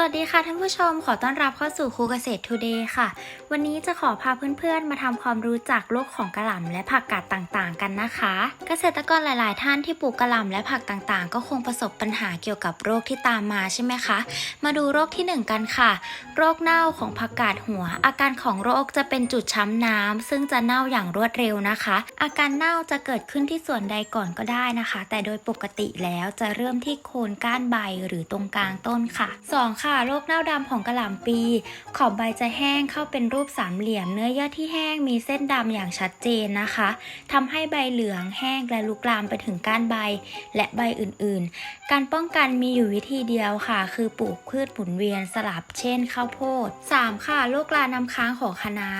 สวัสดีค่ะท่านผู้ชมขอต้อนรับเข้าสู่ครูเกษตรทูเดย์ค่ะ วันนี้จะขอพาเพื่อนๆ มาทำความรู้จักโรคของกระหล่ำและผักกาดต่างๆ กันนะคะ เกษตรกรหลายๆ ท่านที่ปลูกกระหล่ำและผักต่างๆ ก็คงประสบปัญหาเกี่ยวกับโรคที่ตามมาใช่ไหมคะ มาดูโรคที่หนึ่งกันค่ะ โรคเน่าของผักกาดหัว อาการของโรคจะเป็นจุดช้ำน้ำซึ่งจะเน่าอย่างรวดเร็วนะคะ อาการเน่าจะเกิดขึ้นที่ส่วนใดก่อนก็ได้นะคะ แต่โดยปกติแล้วจะเริ่มที่โคนก้านใบหรือตรงกลางต้นค่ะ 2 ค่ะโรคเน่าดำของกระหล่ำปี ขอบใบจะแห้งเข้าเป็นรูปสามเหลี่ยม เนื้อเยื่อที่แห้งมีเส้นดำอย่างชัดเจนนะคะทำให้ใบเหลืองแห้งและลุกลามไปถึงก้านใบ และใบอื่นๆ การป้องกันมีอยู่วิธีเดียวค่ะ คือปลูกพืชหมุนเวียนสลับเช่นข้าวโพด 3 ค่ะ โรคลาน้ำค้างของคะน้า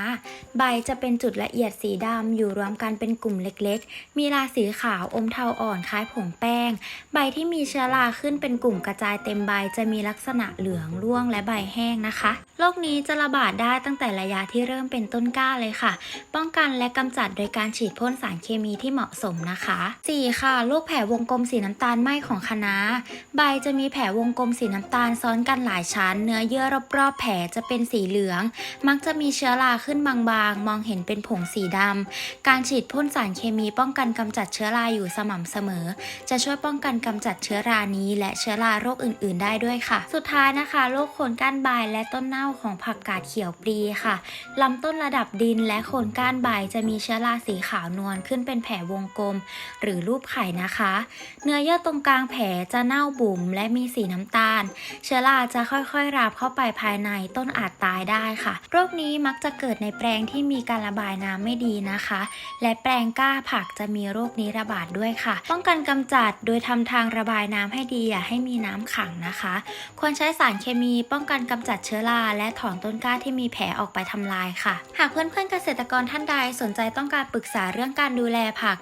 ใบจะเป็นจุดละเอียดสีดำอยู่รวมกันเป็นกลุ่มเล็กๆ มีราสีขาวอมเทาอ่อนคล้ายผงแป้ง ใบที่มีเชื้อราขึ้นเป็นกลุ่มกระจายเต็มใบจะมีลักษณะเหลืองร่วงและใบแห้งนะคะโรคนี้จะระบาดได้ตั้งแต่ระยะที่เริ่มเป็นต้นกล้าเลยค่ะ ป้องกันและกำจัดโดยการฉีดพ่นสารเคมีที่เหมาะสมนะคะ 4. ค่ะโรคแผลวงกลมสีน้ำตาลไหม้ของคะน้าใบจะมีแผลวงกลมสีน้ำตาลซ้อนกันหลายชั้น เนื้อเยื่อรอบๆแผลจะเป็นสีเหลือง มักจะมีเชื้อราขึ้นบางๆ มองเห็นเป็นผงสีดำการฉีดพ่นสารเคมีป้องกันกำจัดเชื้อราอยู่สม่ำเสมอ จะช่วยป้องกันกำจัดเชื้อรานี้ และเชื้อราโรคอื่น ๆ ได้ด้วยค่ะ สุดท้ายนะคะโรคโคนก้านใบและต้นเน่าของผักกาดเขียวปลีค่ะลำต้นระดับดินและโคนก้านใบจะมีเชื้อราสีขาวนวลขึ้นเป็นแผลวงกลม หรือรูปไข่นะคะ เนื้อเยื่อตรงกลางแผลจะเน่าบุ๋มและมีสีน้ำตาล เชื้อราจะค่อยๆราบเข้าไปภายในต้นอาจตายได้ค่ะ โรคนี้มักจะเกิดในแปลงที่มีการระบายน้ำไม่ดีนะคะ และแปลงก้าผักจะมีโรคนี้ระบาดด้วยค่ะ ป้องกันกำจัดโดยทำทางระบายน้ำให้ดีอย่าให้มีน้ำขังนะคะ ควรใช้สาารเคมี ป้องกันกำจัดเชื้อราและถอนต้นกล้าที่มีแผลออกไปทำลายค่ะ หากเพื่อนๆเกษตรกรท่านใดสนใจต้องการปรึกษาเรื่องการดูแลผัก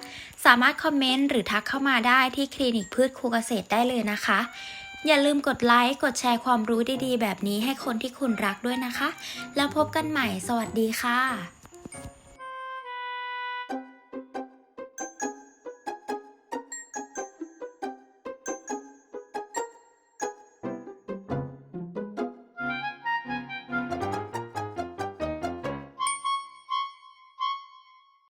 สามารถคอมเมนต์หรือทักเข้ามาได้ที่คลินิกพืชครูเกษตรได้เลยนะคะ อย่าลืมกดไลค์กดแชร์ความรู้ดีๆ แบบนี้ให้คนที่คุณรักด้วยนะคะ แล้วพบกันใหม่ สวัสดีค่ะ